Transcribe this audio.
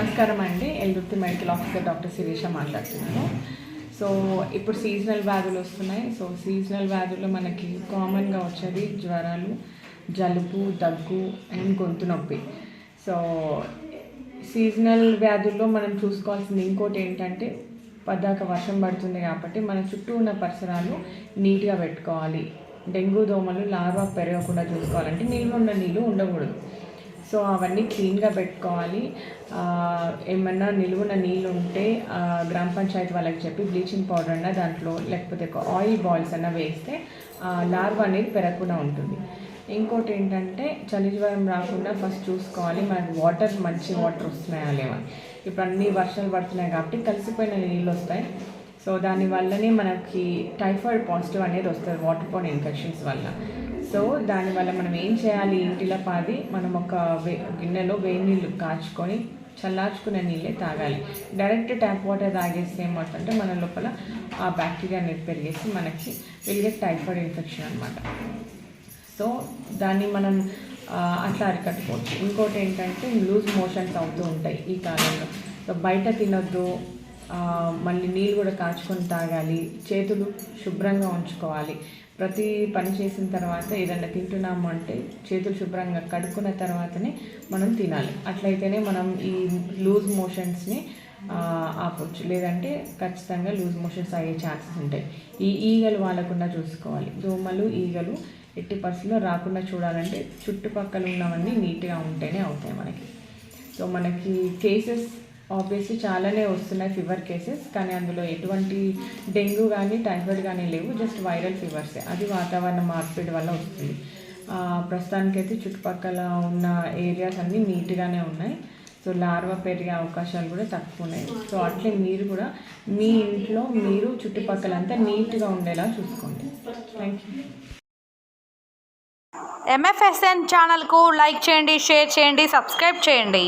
నమస్కారం అండి. Yeldurthi medical officer doctor Sirisha మాట్లాడుతున్నాను. సో ఇప్పుడు సీజనల్ వ్యాధులు వస్తున్నాయి. సో సీజనల్ వ్యాధులు మనకి కామన్గా వచ్చేది జ్వరాలు జలుబు దగ్గు అండ్ గొంతు నొప్పి. సో సీజనల్ వ్యాధుల్లో మనం చూసుకోవాల్సింది ఇంకోటి ఏంటంటే పద్దాక వర్షం పడుతుంది కాబట్టి మన చుట్టూ ఉన్న పరిసరాలు నీట్గా పెట్టుకోవాలి. డెంగ్యూ దోమలు లార్వా పెరగకుండా చూసుకోవాలంటే నీళ్ళు ఉన్న నీళ్ళు ఉండకూడదు. సో అవన్నీ క్లీన్గా పెట్టుకోవాలి. ఏమన్నా నిలువున నీళ్ళు ఉంటే గ్రామ పంచాయతీ వాళ్ళకి చెప్పి బ్లీచింగ్ పౌడర్ అన్న దాంట్లో లేకపోతే ఒక ఆయిల్ బాల్స్ అన్న వేస్తే లార్వా అనేది పెరగకుండా ఉంటుంది. ఇంకోటి ఏంటంటే చలి జ్వరం రాకుండా ఫస్ట్ చూసుకోవాలి. మనకి వాటర్ మంచి వాటర్ వస్తున్నాయా లేవా ఇప్పుడు అన్ని వర్షాలు పడుతున్నాయి కాబట్టి కలిసిపోయిన నీళ్ళు వస్తాయి. సో దాని వల్లనే మనకి టైఫాయిడ్ పాజిటివ్ అనేది వస్తుంది వాటర్ బోర్న్ ఇన్ఫెక్షన్స్ వల్ల. సో దానివల్ల మనం ఏం చేయాలి? ఇంటిలో పాది మనం ఒక వే గిన్నెలో వేడి నీళ్ళు కాచుకొని చల్లార్చుకునే నీళ్ళే తాగాలి. డైరెక్ట్ ట్యాప్ వాటర్ తాగేస్తే ఏమవుతుందంటే మన లోపల ఆ బ్యాక్టీరియా అనేది పెరిగేసి మనకి వెలిగే టైఫాయిడ్ ఇన్ఫెక్షన్ అనమాట సో దాన్ని మనం అట్లా అరికట్టుకోవచ్చు. ఇంకోటి ఏంటంటే లూజ్ మోషన్స్ అవుతూ ఉంటాయి ఈ కాలంలో. సో బయట తినొద్దు మళ్ళీ నీళ్ళు కూడా కాచుకొని తాగాలి. చేతులు శుభ్రంగా ఉంచుకోవాలి. ప్రతి పని చేసిన తర్వాత ఏదైనా తింటున్నాము అంటే చేతులు శుభ్రంగా కడుక్కున్న తర్వాతనే మనం తినాలి. అట్లయితేనే మనం ఈ లూజ్ మోషన్స్ని ఆపొచ్చు. లేదంటే ఖచ్చితంగా లూజ్ మోషన్స్ అయ్యే ఛాన్సెస్ ఉంటాయి. ఈ ఈగలు వాళ్ళకుండా చూసుకోవాలి. దోమలు ఈగలు ఎట్టి పరిస్థితుల్లో రాకుండా చూడాలంటే చుట్టుపక్కల ఉన్నవన్నీ నీట్గా ఉంటేనే అవుతాయి మనకి. సో మనకి కేసెస్ ఆబ్వియస్లీ చాలానే వస్తున్నాయి ఫీవర్ కేసెస్ కానీ అందులో ఎటువంటి డెంగ్యూ కానీ టైఫాయిడ్ కానీ లేవు జస్ట్ వైరల్ ఫీవర్సే అది వాతావరణ మార్పిడి వల్ల వస్తుంది. ప్రస్తుతానికైతే చుట్టుపక్కల ఉన్న ఏరియాస్ అన్నీ నీట్గానే ఉన్నాయి. సో లార్వా పెరిగే అవకాశాలు కూడా తక్కువ ఉన్నాయి. సో అట్లే మీరు కూడా మీ ఇంట్లో మీరు చుట్టుపక్కలంతా నీట్గా ఉండేలా చూసుకోండి. థ్యాంక్ యూ ఎంఎఫ్ఎస్ఎన్ ఛానల్కు లైక్ చేయండి షేర్ చేయండి సబ్స్క్రైబ్ చేయండి.